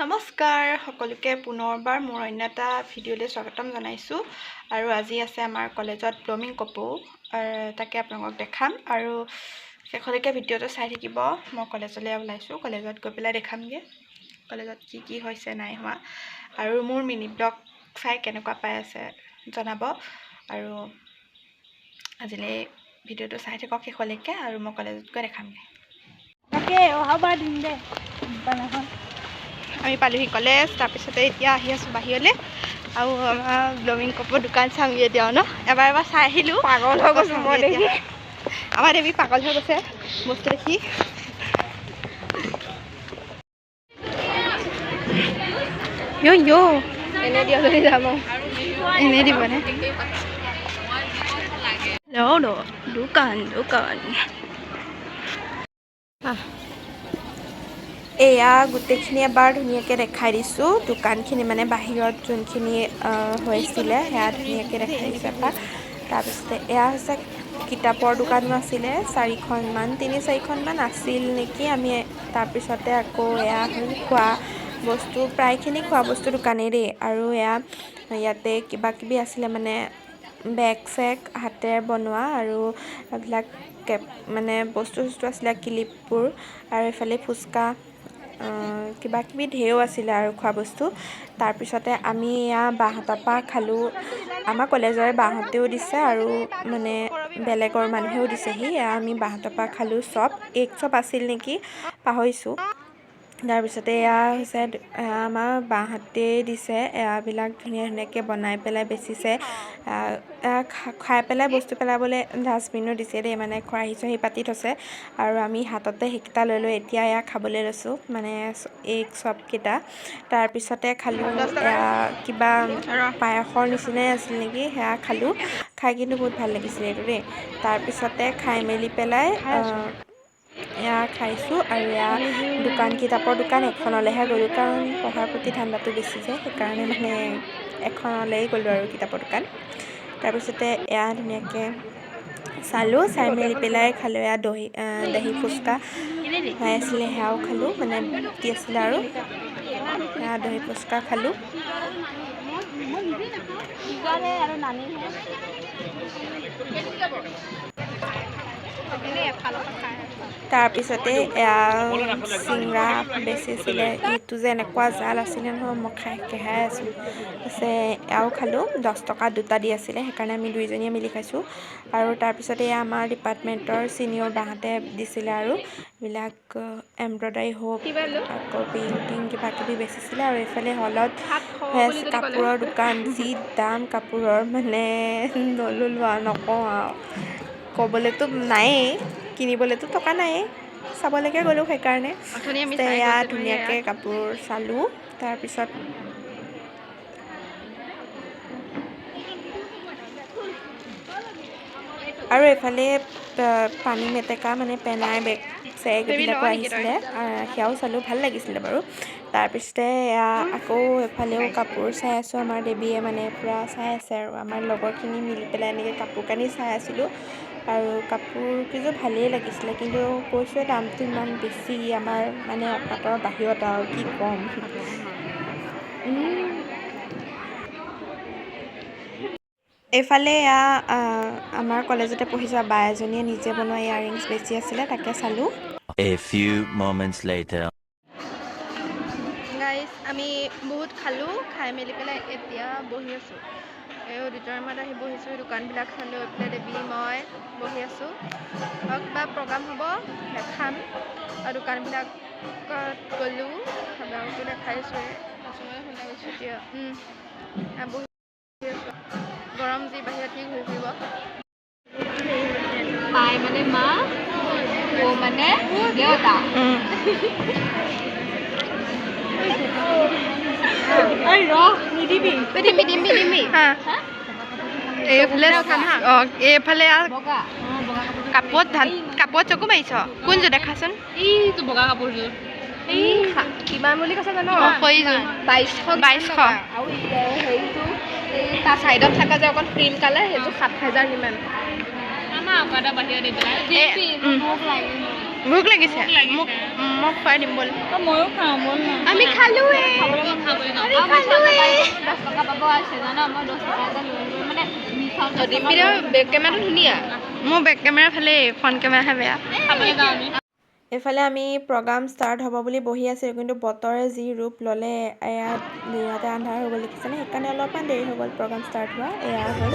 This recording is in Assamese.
নমস্কাৰ সকলোকে পুনৰবাৰ মোৰ অন্য এটা ভিডিঅ'লৈ স্বাগতম জনাইছোঁ। আৰু আজি আছে আমাৰ কলেজত ব্লমিং কপৌ তাকে আপোনালোকক দেখাম। আৰু শেষলৈকে ভিডিঅ'টো চাই থাকিব। মই কলেজলৈ ওলাইছোঁ। কলেজত গৈ পেলাই দেখামগৈ। কলেজত কি কি হৈছে নাই হোৱা। আৰু মোৰ মিনি ব্লগ চাই কেনেকুৱা পাই আছে জনাব। আৰু আজিলৈ ভিডিঅ'টো চাই থাকক শেষলৈকে। আৰু মই কলেজত গৈ দেখামগৈ। তাকে অহাবাৰ দিম দে। আমি পালোহি কলেজ তাৰপিছতে এতিয়া আহি আছোঁ বাহিৰলৈ। আৰু আমাৰ ব্লমিং কাপৰ দোকান চামগৈ এতিয়া ন? এবাৰ এবাৰ চাই আহিলোঁ। পাগল হৈ গৈছোঁ মই। দেখি। আমাৰ দেৱী পাগল হৈ গৈছে। বস্তু দেখি। এনে যাম দিবনে ৰ দোকান দোকান। এয়া গোটেইখিনি এবাৰ ধুনীয়াকৈ দেখাই দিছোঁ। দোকানখিনি মানে বাহিৰত যোনখিনি হৈছিলে, সেয়া ধুনীয়াকৈ দেখাই দিছোঁ এবাৰ তাৰপিছতে এয়া হৈছে কিতাপৰ দোকানো আছিলে, চাৰিখনমান, তিনি চাৰিখনমান আছিল নেকি, আমি তাৰপিছতে আকৌ এয়া হ'ল খোৱা বস্তু, প্ৰায়খিনি খোৱা বস্তু দোকানেই দেই। আৰু এয়া, ইয়াতে কিবা কিবি আছিলে মানে বেগ চেগ, হাতেৰে বনোৱা আৰু এইবিলাক কেপ মানে বস্তু চস্তু আছিলে ক্লিপবোৰ। আৰু এইফালে ফুচকা কিবা কিবি ঢেৰো আছিলে আৰু খোৱা বস্তু। তাৰপিছতে আমি এয়া বাহঁতৰ পৰা খালোঁ। আমাৰ কলেজৰে বাহঁতেও দিছে আৰু মানে বেলেগৰ মানুহেও দিছেহি। এয়া আমি বাহঁতৰ পৰা খালোঁ চপ এগ চপ আছিল নেকি? পাহৰিছোঁ। তাৰপিছতে এয়া হৈছে আমাৰ বাহঁতেই দিছে এয়াবিলাক ধুনীয়া ধুনীয়াকৈ বনাই পেলাই বেচিছে। খাই পেলাই বস্তু পেলাবলৈ ডাষ্টবিনো দিছে দেই মানে খৰাহি চৰাহি পাতি থৈছে। আৰু আমি হাততে সেইকেইটা লৈ লৈ এতিয়া এয়া খাবলৈ লৈছোঁ মানে এগ চপকেইটা তাৰপিছতে খালোঁ কিবা পায়সৰ নিচিনাই আছিল নেকি সেয়া খালোঁ। খাই কিন্তু বহুত ভাল লাগিছিলে এইটো দেই। তাৰপিছতে খাই মেলি পেলাই এয়া খাইছোঁ আৰু এয়া দোকান কিতাপৰ দোকান এখনলৈহে গ'লোঁ। কাৰণ পঢ়াৰ প্ৰতি ধান্দাটো বেছি যে সেইকাৰণে মানে এখনলৈয়ে গ'লোঁ আৰু কিতাপৰ দোকান। তাৰপিছতে এয়া ধুনীয়াকৈ চালোঁ চাই মেলি পেলাই খালোঁ এয়া দহি দহি ফুচকা। হৈ আছিলে সেয়াও খালোঁ মানে কি আছিলে আৰু? সেয়া দহি ফুচকা খালোঁ। আৰু তাৰপিছতে চিংৰা বেচিছিলে, ইটো যে এনেকুৱা জাল আছিলে নহয়, মই খাই কেহাই আছোঁ। তাৰপিছত এয়াও খালোঁ, দহ টকা দুটা দি আছিলে, সেইকাৰণে আমি দুইজনীয়ে মিলি খাইছোঁ। আৰু তাৰপিছতে এয়া আমাৰ ডিপাৰ্টমেণ্টৰ ছিনিয়ৰ বাহঁতে দিছিলে আৰু, এইবিলাক এম্ব্ৰইডাৰী হওক, আকৌ পেইণ্টিং কিবা কিবি বেচিছিলে আৰু এইফালে হলত কাপোৰৰ দোকান, যি দাম কাপোৰৰ মানে নল'লোঁ আৰু নকওঁ আৰু। ক'বলৈতো নায়েই। কিনিবলৈতো টকা নায়েই। চাবলৈকে গ'লোঁ সেইকাৰণে। এয়া ধুনীয়াকৈ কাপোৰ চালোঁ তাৰপিছত আৰু এইফালে প- পানী মেটেকা মানে পেনাই বেগ চেগ এইবিলাকো আহিছিলে। আহ, সেয়াও চালোঁ ভাল লাগিছিলে বাৰু। তাৰপিছতে এয়া আকৌ এইফালেও কাপোৰ চাই আছোঁ আমাৰ দেৱীয়ে মানে পূৰা চাই আছে আৰু আমাৰ লগৰখিনি মিলি পেলাই এনেকৈ কাপোৰ কানি চাই আছিলোঁ। আৰু কাপোৰ কেইযোৰ ভালেই লাগিছিলে কিন্তু কৈছোৱে দামটো ইমান বেছি আমাৰ মানে অকাতৰ বাহিৰত আৰু কি ক'ম। এইফালে এয়া আমাৰ কলেজতে পঢ়ি যোৱা বা এজনীয়ে নিজে বনোৱা ইয়াৰৰিংছ বেছি আছিলে তাকে চালোঁ। A few moments গাইজ আমি বহুত খালোঁ খাই মেলি পেলাই এতিয়া বহি আছোঁ। এই অডিটৰিয়ামত আহি বহিছোঁ দোকানবিলাক চালোঁ এইফালে দেৱী মই বহি আছোঁ। আৰু কিবা প্ৰগ্ৰাম হ'ব দেখাম। আৰু দোকানবিলাকত গ'লোঁ আপোনালোকো দেখাইছোঁৱে বহি আছোঁ। গৰম যি বাহিৰত কি ঘূৰি ফুৰিব। পাই মানে মা মানে দেউতা। ৰ নিদিবি। দিমি দিমি দিমি হা। এইফালে অঁ এইফালে কাপোৰত ধান কাপোৰত চকু মাৰিছ? কোনযোৰ দেখাচোন? বগা কাপোৰযোৰ। কিমান বুলি কৈছে জানো? বাইছশ বাইছশ। আৰু হেৰিটো তাৰ চাইডত থকা যে অকণ ক্ৰীম কালাৰ সেইটো সাত হেজাৰ কিমান। ভোক লাগিছে? মোক মোক খুৱাই দিম ব'ল। ময়ো খাওঁ বল আমি খালোৱে। দহ টকা পাব আছে জান মই দহ টকা এটা লৈ লৈ মানে মিঠাও বেক কেমেৰাটো ধুনীয়া। মোৰ বেক কেমেৰা ভালেই ফ্ৰণ্ট কেমেৰাহে বেয়া। এইফালে আমি প্ৰগ্ৰাম ষ্টাৰ্ট হ'ব বুলি বহি আছিলোঁ, কিন্তু বতৰে যি ৰূপ ল'লে, এয়া ইয়াতে আন্ধাৰ হৈ গ'ল দেখিছেনে সেইকাৰণে অলপমান দেৰি হৈ গ'ল প্ৰগ্ৰাম ষ্টাৰ্ট হোৱা, এয়া হ'ল।